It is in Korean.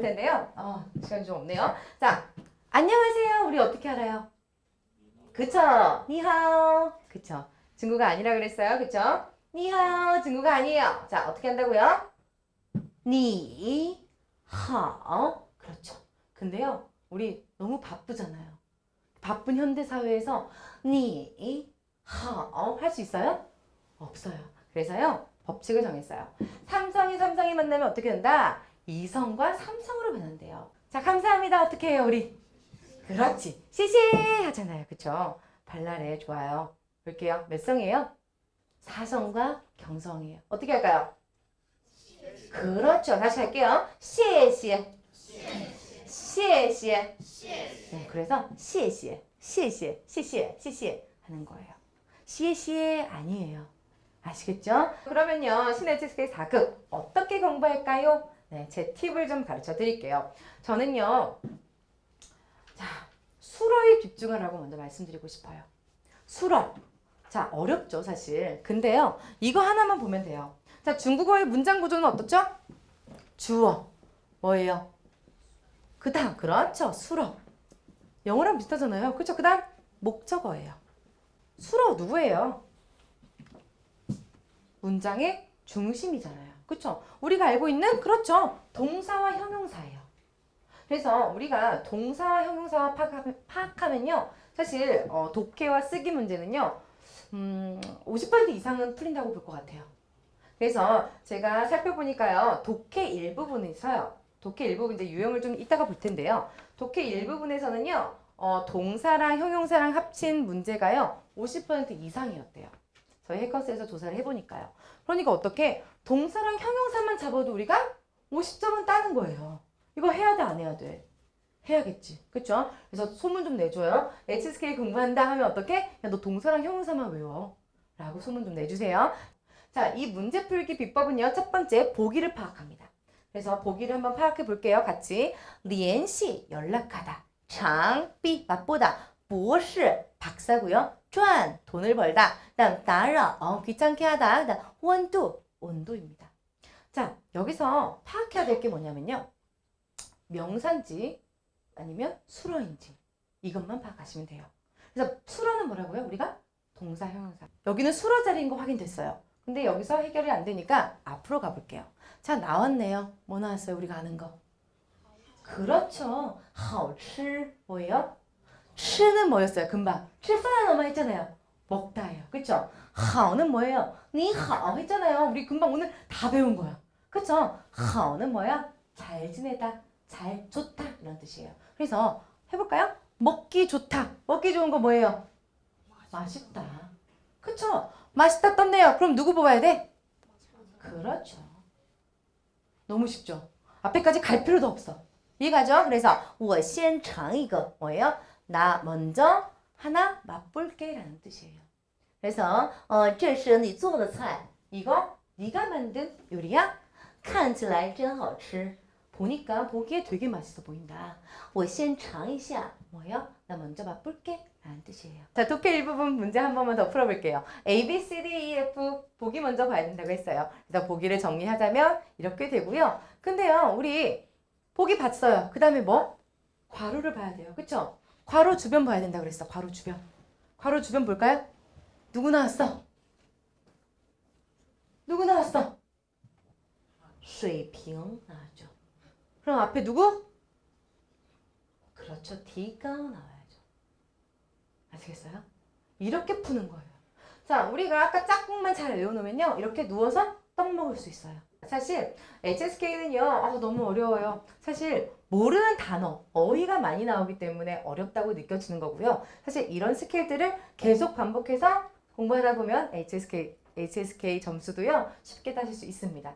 텐데요. 어, 시간이 좀 없네요. 자, 안녕하세요. 우리 어떻게 알아요? 그쵸? 니하오. 그쵸? 중국어 아니라 그랬어요. 그쵸? 니하오. 중국어 아니에요. 자, 어떻게 한다고요? 니하오. 그렇죠. 근데요, 우리 너무 바쁘잖아요. 바쁜 현대 사회에서 니하오 할 수 있어요? 없어요. 그래서요, 법칙을 정했어요. 삼성이 삼성이 만나면 어떻게 된다? 이성과 삼성으로 변한대요. 자, 감사합니다. 어떻게 해요, 우리? 그렇지. 시시 하잖아요. 그쵸? 발랄해. 좋아요. 볼게요. 몇 성이에요? 사성과 경성이에요. 어떻게 할까요? 그렇죠. 다시 할게요. 시시. 시시. 네, 그래서 시시. 시시. 시시. 시시 하는 거예요. 시시 아니에요. 아시겠죠? 그러면요. 신HSK 4급 어떻게 공부할까요? 네, 제 팁을 좀 가르쳐 드릴게요. 저는요. 자, 수어에 집중하라고 먼저 말씀드리고 싶어요. 수어. 자, 어렵죠, 사실. 근데요. 이거 하나만 보면 돼요. 자, 중국어의 문장 구조는 어떻죠? 주어. 뭐예요? 그 다음 그렇죠. 수어. 영어랑 비슷하잖아요. 그렇죠? 그 다음 목적어예요. 수어 누구예요? 문장의 중심이잖아요. 그렇죠? 우리가 알고 있는 그렇죠. 동사와 형용사예요. 그래서 우리가 동사와 형용사와 파악하면, 파악하면 요. 사실 어, 독해와 쓰기 문제는요. 음, 50% 이상은 풀린다고 볼 것 같아요. 그래서 제가 살펴보니까요. 독해 일부분에서요. 독해 일부분 이제 유형을 좀 이따가 볼 텐데요. 독해 일부분에서는요. 어, 동사랑 형용사랑 합친 문제가요. 50% 이상이었대요. 저희 해커스에서 조사를 해보니까요. 그러니까 어떻게 동사랑 형용사만 잡아도 우리가 50점은 따는 거예요. 이거 해야 돼 안 해야 돼? 해야겠지. 그쵸? 그래서 소문 좀 내줘요. HSK 공부한다 하면 어떻게? 야, 너 동사랑 형용사만 외워. 라고 소문 좀 내주세요. 자, 이 문제 풀기 비법은요. 첫 번째, 보기를 파악합니다. 그래서 보기를 한번 파악해 볼게요. 같이. 리엔 씨, 연락하다. 장비, 맛보다. 博士 박사고요. 쪼안 돈을 벌다. 그다음 나라 어, 귀찮게 하다. 그다음 원두 온도입니다. 자 여기서 파악해야 될 게 뭐냐면요. 명산지 아니면 수로인지 이것만 파악하시면 돼요. 그래서 수로는 뭐라고요? 우리가 동사 형용사. 여기는 수로 자리인 거 확인됐어요. 근데 여기서 해결이 안 되니까 앞으로 가볼게요. 자 나왔네요. 뭐 나왔어요? 우리가 아는 거. 그렇죠. 하울 뭐예요? 吃는 뭐였어요? 금방. 吃饭 엄마 했잖아요. 먹다예요. 그쵸? 好는 뭐예요? 你好 했잖아요. 우리 금방 오늘 다 배운 거야. 그쵸? 好는 뭐야? 잘 지내다. 잘 좋다 이런 뜻이에요. 그래서 해볼까요? 먹기 좋다. 먹기 좋은 거 뭐예요? 맛있다. 그쵸? 맛있다 떴네요. 그럼 누구 뽑아야 돼? 그렇죠. 너무 쉽죠? 앞에까지 갈 필요도 없어. 이해가죠? 그래서 我先尝一个 뭐예요? 나 먼저 하나 맛볼게 라는 뜻이에요. 그래서 어, 这是你做的菜. 이거 네가 만든 요리야? 看起来真好吃. 보니까 보기에 되게 맛있어 보인다. 我先尝一下. 뭐예요? 나 먼저 맛볼게. 라는 뜻이에요. 자, 독해 일부분 문제 한 번만 더 풀어볼게요. A, B, C, D, E, F 보기 먼저 봐야 된다고 했어요. 그래서 보기를 정리하자면 이렇게 되고요. 근데요, 우리 보기 봤어요. 그 다음에 뭐? 괄호를 봐야 돼요. 그쵸? 괄호 주변 봐야 된다 그랬어. 괄호 주변. 괄호 주변 볼까요? 누구 나왔어? 누구 나왔어? 水瓶 나왔죠. 그럼 앞에 누구? 그렇죠. D가 나와야죠. 아시겠어요? 이렇게 푸는 거예요. 자, 우리가 아까 짝꿍만 잘 외워놓으면요. 이렇게 누워서 떡 먹을 수 있어요. 사실 HSK는요. 아, 너무 어려워요. 사실 모르는 단어, 어휘가 많이 나오기 때문에 어렵다고 느껴지는 거고요. 사실 이런 스킬들을 계속 반복해서 공부하다 보면 HSK, HSK 점수도요. 쉽게 따실 수 있습니다.